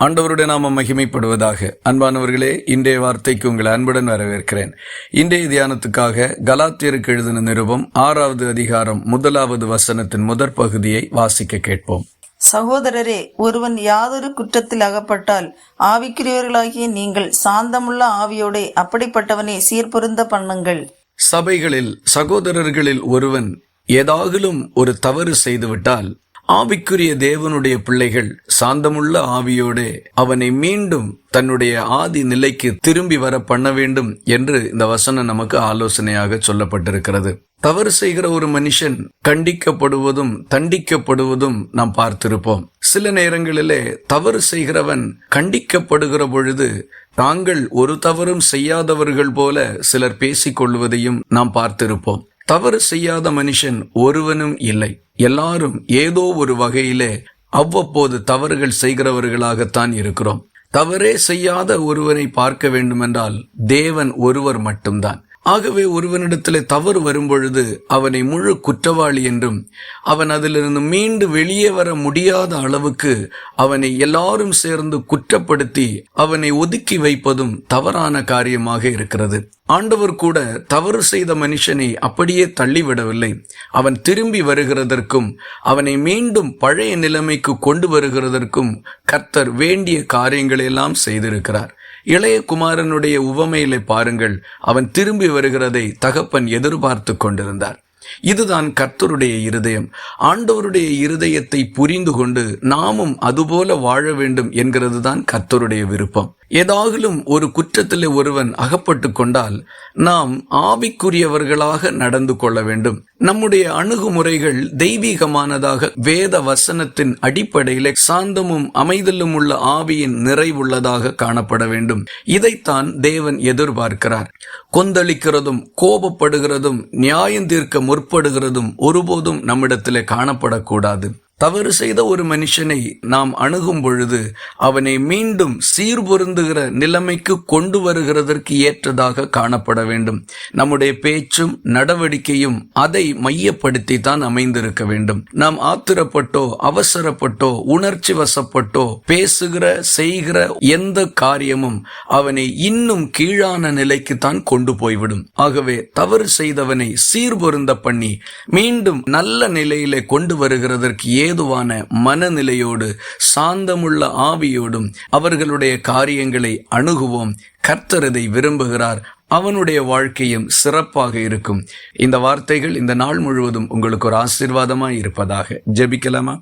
ஆண்டவருடைய நாமம் மகிமைப்படுவதாக. அன்பானவர்களே இன்றைய வார்த்தைக்கு உங்களை அன்புடன் வரவேற்கிறேன். இன்றைய தியானத்துக்காக கலாத்தியருக்கு எழுதின நிருபம் ஆறாவது அதிகாரம் முதலாவது வசனத்தின் முதற் பகுதியை வாசிக்க கேட்போம். சகோதரரே ஒருவன் யாதொரு குற்றத்தில் அகப்பட்டால் ஆவிக்குரியவர்களாகிய நீங்கள் சாந்தமுள்ள ஆவியோடே அப்படிப்பட்டவனை சீர்பொருந்த பண்ணுங்கள் சபைகளில் சகோதரர்களில் ஒருவன் ஏதாகிலும் ஒரு தவறு செய்துவிட்டால் ஆவிக்குரிய தேவனுடைய பிள்ளைகள் சாந்தமுள்ள ஆவியோடு அவனை மீண்டும் தன்னுடைய ஆதி நிலைக்கு திரும்பி வர பண்ண வேண்டும் என்று இந்த வசனம் நமக்கு ஆலோசனையாக சொல்லப்பட்டிருக்கிறது. தவறு செய்கிற ஒரு மனுஷன் கண்டிக்கப்படுவதும் தண்டிக்கப்படுவதும் நாம் பார்த்திருப்போம். சில நேரங்களிலே தவறு செய்கிறவன் கண்டிக்கப்படுகிற பொழுது தாங்கள் ஒரு தவறும் செய்யாதவர்கள் போல சிலர் பேசிக் கொள்வதையும் நாம் பார்த்திருப்போம். தவறு செய்யாத மனுஷன் ஒருவனும் இல்லை. எல்லாரும் ஏதோ ஒரு வகையிலே அவ்வப்போது தவறுகள் செய்கிறவர்களாகத்தான் இருக்கிறோம். தவறே செய்யாத ஒருவனை பார்க்க வேண்டுமென்றால் தேவன் ஒருவர் மட்டும்தான். ஆகவே ஒருவனிடத்தில் தவறு வரும்பொழுது அவனை முழு குற்றவாளி என்றும் அவன் அதிலிருந்து மீண்டு வெளியே வர முடியாத அளவுக்கு அவனை எல்லாரும் சேர்ந்து குற்றப்படுத்தி அவனை ஒதுக்கி வைப்பதும் தவறான காரியமாக இருக்கிறது. ஆண்டவர் கூட தவறு செய்த மனுஷனை அப்படியே தள்ளிவிடவில்லை. அவன் திரும்பி வருகிறதற்கும் அவனை மீண்டும் பழைய நிலைமைக்கு கொண்டு வருகிறதற்கும் கர்த்தர் வேண்டிய காரியங்களெல்லாம் செய்திருக்கிறார். இளைய குமாரனுடைய உவமையிலே பாருங்கள். அவன் திரும்பி வருகிறதை தகப்பன் எதிர்பார்த்து கொண்டிருந்தார். இதுதான் கர்த்தருடைய இருதயம். ஆண்டவருடைய இருதயத்தை புரிந்து கொண்டு நாமும் அதுபோல வாழ வேண்டும் என்கிறது தான் கர்த்தருடைய விருப்பம். ஏதாகிலும் ஒரு குற்றத்திலே ஒருவன் அகப்பட்டு கொண்டால் நாம் ஆவிக்குரியவர்களாக நடந்து கொள்ள வேண்டும். நம்முடைய அணுகுமுறைகள் தெய்வீகமானதாக வேத வசனத்தின் அடிப்படையில சாந்தமும் அமைதலும் உள்ள ஆவியின் நிறைவுள்ளதாக காணப்பட வேண்டும். இதைத்தான் தேவன் எதிர்பார்க்கிறார். கொந்தளிக்கிறதும் கோபப்படுகிறதும் நியாயம் தீர்க்க முற்படுகிறதும் ஒருபோதும் நம்மிடத்திலே காணப்படக்கூடாது. தவறு செய்த ஒரு மனுஷனை நாம் அணுகும் பொழுது அவனை மீண்டும் சீர்பொருந்துகிற நிலைமைக்கு கொண்டு வருகிறதற்கு ஏற்றதாக காணப்பட வேண்டும். நம்முடைய பேச்சும் நடவடிக்கையும் அதை மையப்படுத்தி தான் அமைந்திருக்க வேண்டும். நாம் ஆத்திரப்பட்டோ அவசரப்பட்டோ உணர்ச்சி வசப்பட்டோ பேசுகிற செய்கிற எந்த காரியமும் அவனை இன்னும் கீழான நிலைக்கு தான் கொண்டு போய்விடும். ஆகவே தவறு செய்தவனை சீர்பொருந்த பண்ணி மீண்டும் நல்ல நிலையிலே கொண்டு வருகிறதற்கு ஏ ஏதுவான மனநிலையோடு சாந்தமுள்ள ஆவியோடும் அவர்களுடைய காரியங்களை அணுகுவோம். கர்த்தரதை விரும்புகிறார். அவனுடைய வாழ்க்கையும் சிறப்பாக இருக்கும். இந்த வார்த்தைகள் இந்த நாள் முழுவதும் உங்களுக்கு ஒரு ஆசீர்வாதமாய் இருப்பதாக ஜெபிக்கலாமா?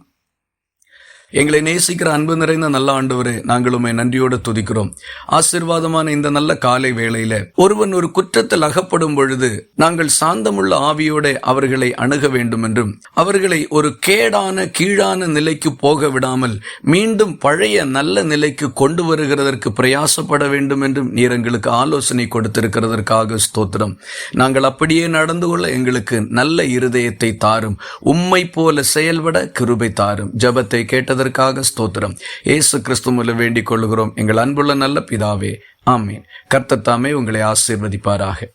எங்களை நேசிக்கிற அன்பு நிறைந்த நல்ல ஆண்டவரே நாங்கள் உண்மை நன்றியோடு துதிக்கிறோம். ஆசிர்வாதமான இந்த நல்ல காலை வேளையில ஒருவன் ஒரு குற்றத்தில் அகப்படும் பொழுது நாங்கள் சாந்தமுள்ள ஆவியோட அவர்களை அணுக வேண்டும் என்றும் அவர்களை ஒரு கேடான கீழான நிலைக்கு போக விடாமல் மீண்டும் பழைய நல்ல நிலைக்கு கொண்டு வருகிறதற்கு பிரயாசப்பட வேண்டும் என்றும் நீர் எங்களுக்கு ஆலோசனை கொடுத்திருக்கிறதற்காக ஸ்தோத்திரம். நாங்கள் அப்படியே நடந்து கொள்ள எங்களுக்கு நல்ல இருதயத்தை தாரும் உம்மை போல செயல்பட கிருபை தாரும். ஜபத்தை கேட்டது அதற்காக ஸ்தோத்திரம். ஏசு கிறிஸ்து மூலம் வேண்டிக் கொள்கிறோம் எங்கள் அன்புள்ள நல்ல பிதாவே ஆமீன். கர்த்தத்தாமே உங்களை ஆசீர்வதிப்பாராக.